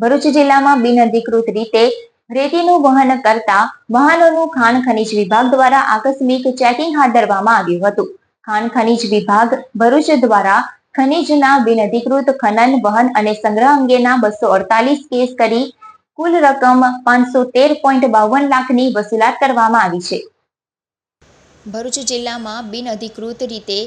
ભરૂચ જિલ્લામાં બિનઅધિકૃત રીતે રેતીનું વહન કરતા વાહનોનું ખાણ ખનીજ વિભાગ દ્વારા આકસ્મિક ચેકિંગ હાથ ધરવામાં આવ્યું હતું. ખાણ ખનીજ વિભાગ ભરૂચ દ્વારા ખનીજના બિનઅધિકૃત ખનન, વહન અને સંગ્રહ અંગેના બસો અડતાલીસ કેસ કરી કુલ રકમ પાંચસો તેર પોઈન્ટ બાવન લાખની વસૂલાત કરવામાં આવી છે. ભરૂચ જિલ્લામાં બિનઅધિકૃત રીતે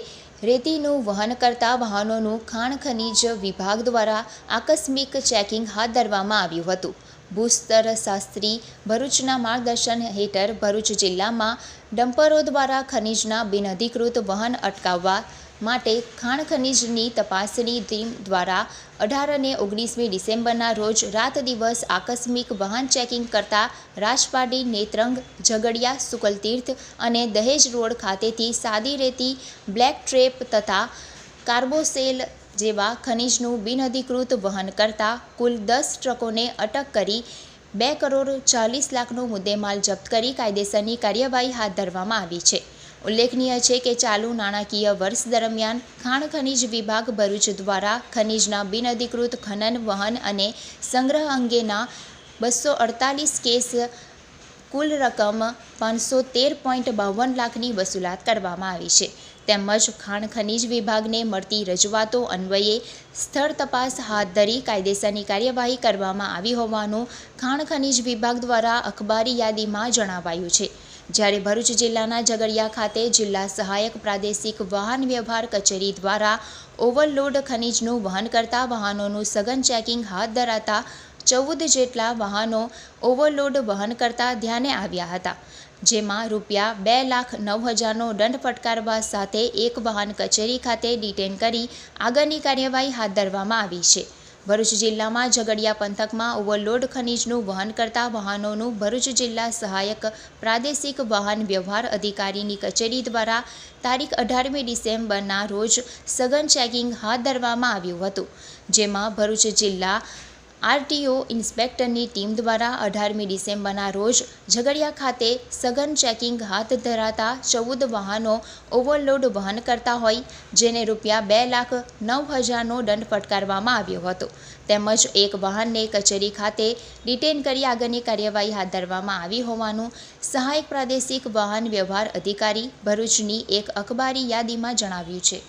રેતીનું વહન કરતા વાહનોનું ખાણ ખનીજ વિભાગ દ્વારા આકસ્મિક ચેકિંગ હાથ ધરવામાં આવ્યું હતું. ભૂસ્તર શાસ્ત્રી ભરૂચના માર્ગદર્શન હેઠળ ભરૂચ જિલ્લામાં ડમ્પરો દ્વારા ખનીજના બિનઅધિકૃત વહન અટકાવવા માટે ખાણ ખનીજની તપાસની ટીમ દ્વારા અઢાર અને ઓગણીસમી ડિસેમ્બરના રોજ રાત દિવસ આકસ્મિક વાહન ચેકિંગ કરતા રાજપાડી, નેત્રંગ, ઝઘડિયા, સુકલતીર્થ અને દહેજ રોડ ખાતેથી સાદી રેતી, બ્લેક ટ્રેપ તથા કાર્બોસેલ જેવા ખનીજનું બિનઅધિકૃત વહન કરતા કુલ દસ ટ્રકોને અટક કરી બે કરોડ ચાલીસ લાખનો મુદ્દેમાલ જપ્ત કરી કાયદેસરની કાર્યવાહી હાથ ધરવામાં આવી છે. ઉલ્લેખનીય છે કે ચાલુ નાણાકીય વર્ષ દરમિયાન ખાણ ખનીજ વિભાગ ભરૂચ દ્વારા ખનીજના બિનઅધિકૃત ખનન, વહન અને સંગ્રહ અંગેના બસો અડતાલીસ કેસ કુલ રકમ પાંચસો તેર પોઈન્ટ બાવન લાખની વસૂલાત કરવામાં આવી છે. તેમજ ખાણ ખનીજ વિભાગને મળતી રજૂઆતો અન્વયે સ્થળ તપાસ હાથ ધરી કાયદેસરની કાર્યવાહી કરવામાં આવી હોવાનું ખાણ ખનીજ વિભાગ દ્વારા અખબારી યાદીમાં જણાવાયું છે. જ્યારે ભરૂચ જિલ્લાના ઝઘડિયા ખાતે જિલ્લા સહાયક પ્રાદેશિક વાહન વ્યવહાર કચેરી દ્વારા ઓવરલોડ ખનીજનું વહન કરતા વાહનોનું સઘન ચેકિંગ હાથ ધરાતા ચૌદ જેટલા વાહનો ઓવરલોડ વહન કરતા ધ્યાને આવ્યા હતા, જેમાં રૂપિયા બે લાખ નવ હજારનો દંડ ફટકારવા સાથે એક વાહન કચેરી ખાતે ડિટેન કરી આગળની કાર્યવાહી હાથ ધરવામાં આવી છે. ભરૂચ જિલ્લામાં ઝઘડિયા પંથકમાં ઓવરલોડ ખનીજનું વહન કરતા વાહનોનું ભરૂચ જિલ્લા સહાયક પ્રાદેશિક વાહન વ્યવહાર અધિકારીની કચેરી દ્વારા તારીખ અઢારમી ડિસેમ્બરના રોજ સઘન ચેકિંગ હાથ ધરવામાં આવ્યું હતું, જેમાં ભરૂચ જિલ્લા આરટીઓ ઇન્સ્પેક્ટરની ટીમ દ્વારા અઢારમી ડિસેમ્બરના રોજ ઝઘડિયા ખાતે સઘન ચેકિંગ હાથ ધરાતા ચૌદ વાહનો ઓવરલોડ વહન કરતા હોય, જેને રૂપિયા બે લાખ નવ હજારનો દંડ ફટકારવામાં આવ્યો હતો. તેમજ એક વાહનને કચેરી ખાતે ડિટેન કરી આગળની કાર્યવાહી હાથ ધરવામાં આવી હોવાનું સહાયક પ્રાદેશિક વાહન વ્યવહાર અધિકારી ભરૂચની એક અખબારી યાદીમાં જણાવ્યું છે.